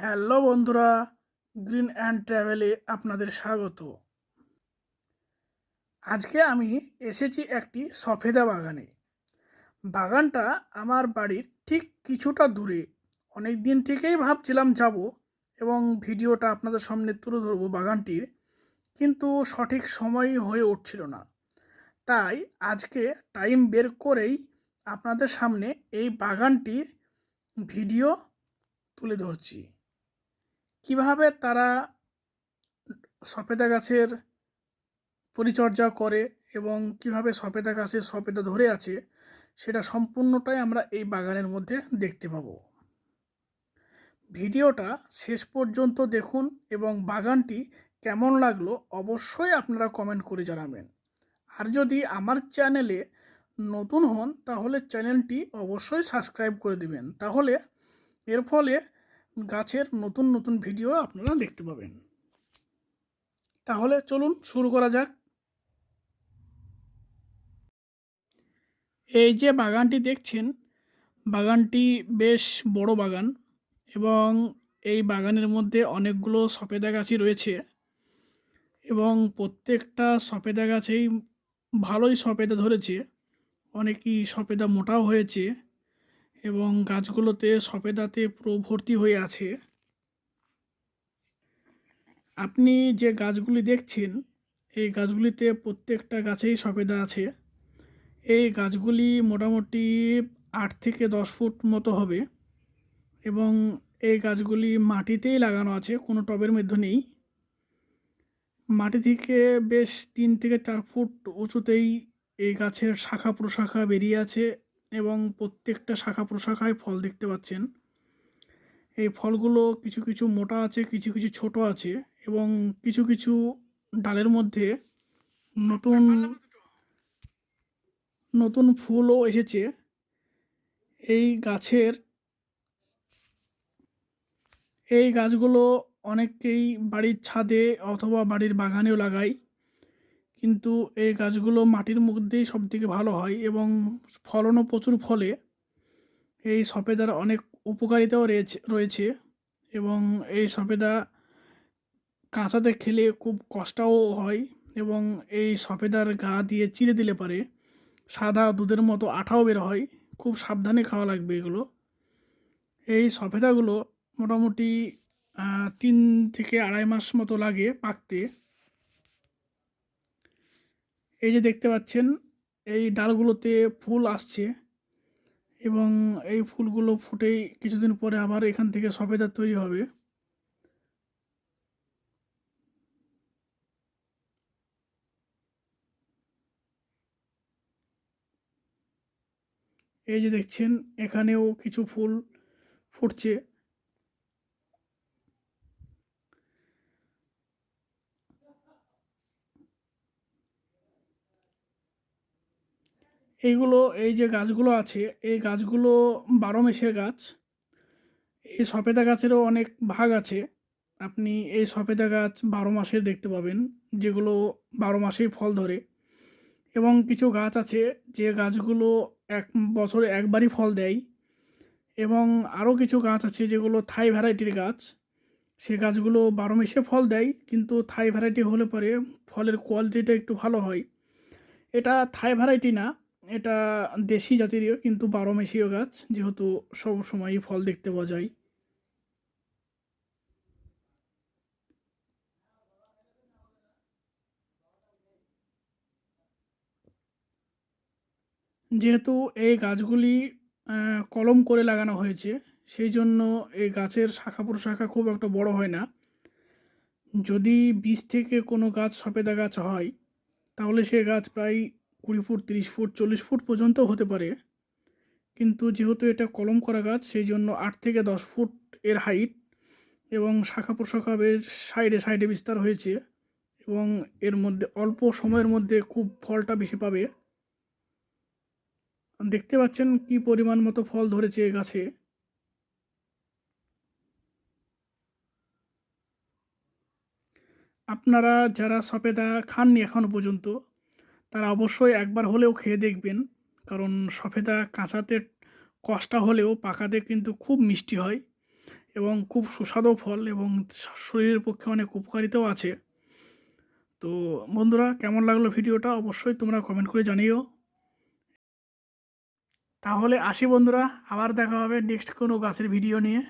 Hello বন্ধুরা, green and ট্রাভেলে আপনাদের স্বাগত। আজকে আমি এসেছি একটি সফেদা বাগানে। বাগানটা আমার বাড়ির ঠিক কিছুটা দূরে। অনেক দিন থেকেই ভাবছিলাম যাব এবং ভিডিওটা আপনাদের সামনে তুলে ধরবো বাগানটির, কিন্তু সঠিক সময় হয়ে উঠছিল না। তাই আজকে টাইম বের করেই আপনাদের সামনে এই বাগানটির ভিডিও তুলে ধরছি। কীভাবে তারা সফেদা গাছের পরিচর্যা করে এবং কীভাবে সফেদা গাছের সফেদা ধরে আছে, সেটা সম্পূর্ণটাই আমরা এই বাগানের মধ্যে দেখতে পাব। ভিডিওটা শেষ পর্যন্ত দেখুন এবং বাগানটি কেমন লাগল অবশ্যই আপনারা কমেন্ট করে জানাবেন। আর যদি আমার চ্যানেলে নতুন হন, তাহলে চ্যানেলটি অবশ্যই সাবস্ক্রাইব করে দিবেন। তাহলে এর ফলে গাছের নতুন নতুন ভিডিও আপনারা দেখতে পাবেন। তাহলে চলুন শুরু করা যাক। এই যে বাগানটি দেখছেন, বাগানটি বেশ বড় বাগান এবং এই বাগানের মধ্যে অনেকগুলো সফেদা গাছই রয়েছে এবং প্রত্যেকটা সফেদা গাছেই ভালোই সফেদা ধরেছে, অনেকই সফেদা মোটাও হয়েছে। এবং গাছগুলোতে সফেদাতে পুরো ভর্তি হয়ে আছে। আপনি যে গাছগুলি দেখছেন, এই গাছগুলিতে প্রত্যেকটা গাছেই সফেদা আছে। এই গাছগুলি মোটামুটি আট থেকে দশ ফুট মতো হবে এবং এই গাছগুলি মাটিতেই লাগানো আছে, কোনো টবের মধ্যে নেই। মাটি থেকে বেশ তিন থেকে চার ফুট উঁচুতেই এই গাছের শাখা প্রশাখা বেরিয়ে আছে এবং প্রত্যেকটা শাখা প্রশাখায় ফল দেখতে পাচ্ছেন। এই ফলগুলো কিছু কিছু মোটা আছে, কিছু কিছু ছোট আছে এবং কিছু কিছু ডালের মধ্যে নতুন নতুন ফুলও এসেছে। এই গাছের, এই গাছগুলো অনেককেই বাড়ির ছাদে অথবা বাড়ির বাগানেও লাগায় কিন্তু এই গাছগুলো মাটির মধ্যেই সব থেকে ভালো হয় এবং ফলনও প্রচুর ফলে। এই সফেদার অনেক উপকারিতাও রয়েছে রয়েছে এবং এই সফেদা কাঁচাতে খেলে খুব কষ্টও হয় এবং এই সফেদার গা দিয়ে চিড়ে দিলে পারে। সাদা দুধের মতো আঠাও বের হয়, খুব সাবধানে খাওয়া লাগবে এগুলো। এই সফেদাগুলো মোটামুটি তিন থেকে আড়াই মাস মতো লাগে পাকতে। এই যে দেখতে পাচ্ছেন, এই ডালগুলোতে ফুল আসছে এবং এই ফুলগুলো ফুটেই কিছুদিন পরে আবার এখান থেকে সফেদা তৈরি হবে। এই যে দেখছেন, এখানেও কিছু ফুল ফুটছে। এইগুলো, এই যে গাছগুলো আছে, এই গাছগুলো বারো মেশের গাছ। এই সফেদা গাছেরও অনেক ভাগ আছে। আপনি এই সফেদা গাছ বারো মাসের দেখতে পাবেন, যেগুলো বারো মাসেই ফল ধরে। এবং কিছু গাছ আছে, যে গাছগুলো এক বছরে একবারই ফল দেয়। এবং আরও কিছু গাছ আছে, যেগুলো থাই ভ্যারাইটির গাছ। সে গাছগুলো বারো মাসে ফল দেয়, কিন্তু থাই ভ্যারাইটি হলে পরে ফলের কোয়ালিটিটা একটু ভালো হয়। এটা থাই ভ্যারাইটি না এটা দেশি জাতিরও কিন্তু বারো মেশীয় গাছ, যেহেতু সব সময়ই ফল দেখতে পাওয়া যায়। যেহেতু এই গাছগুলি কলম করে লাগানো হয়েছে, সেই জন্য এই গাছের শাখা প্রশাখা খুব একটা বড় হয় না। যদি বীজ থেকে কোনো গাছ সপেদা গাছ হয়, তাহলে সে গাছ প্রায় কুড়ি ফুট, তিরিশ ফুট, চল্লিশ ফুট পর্যন্ত হতে পারে। কিন্তু যেহেতু এটা কলম করা গাছ, সেই জন্য আট থেকে দশ ফুট এর হাইট এবং শাখা প্রশাখা বেশ সাইডে সাইডে বিস্তার হয়েছে এবং এর মধ্যে অল্প সময়ের মধ্যে খুব ফলটা বেশি পাবে। দেখতে পাচ্ছেন কি পরিমাণ মতো ফল ধরেছে এ গাছে। আপনারা যারা সপেদা খাননি এখনও পর্যন্ত তারা অবশ্যই একবার হলেও খেয়ে দেখবেন। কারণ সফেদা কাঁচাতে কষ্টা হলেও পাকাতে কিন্তু খুব মিষ্টি হয় এবং খুব সুস্বাদু ফল এবং শরীরের পক্ষে অনেক উপকারিতাও আছে। তো বন্ধুরা, কেমন লাগল ভিডিওটা? অবশ্যই তোমরা কমেন্ট করে জানিও। তাহলে আসি বন্ধুরা, আবার দেখা হবে নেক্সট কোনো গাছের ভিডিও নিয়ে।